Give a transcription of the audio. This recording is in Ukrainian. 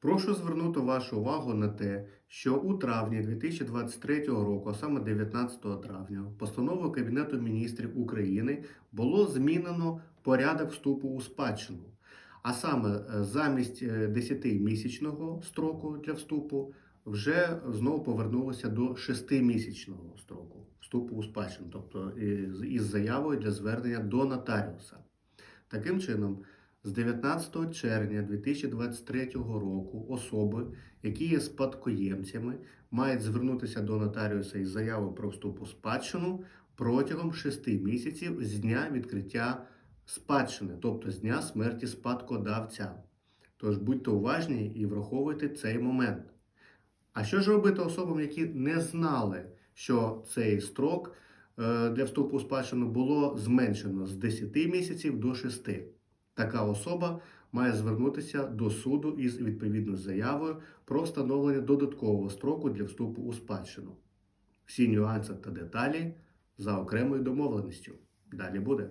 Прошу звернути вашу увагу на те, що у травні 2023 року, а саме 19 травня, постановою Кабінету міністрів України було змінено порядок вступу у спадщину. А саме е, замість 10-місячного строку для вступу вже знову повернулося до 6-місячного строку вступу у спадщину, тобто із- із заявою для звернення до нотаріуса. Таким чином, з 19 червня 2023 року особи, які є спадкоємцями, мають звернутися до нотаріуса із заявою про вступ у спадщину протягом 6 місяців з дня відкриття спадщини, тобто з дня смерті спадкодавця. Тож будьте уважні і враховуйте цей момент. А що ж робити особам, які не знали, що цей строк е, для вступу у спадщину було зменшено з 10 місяців до 6? Така особа має звернутися до суду із відповідною заявою про встановлення додаткового строку для вступу у спадщину. Всі нюанси та деталі за окремою домовленістю. Далі буде.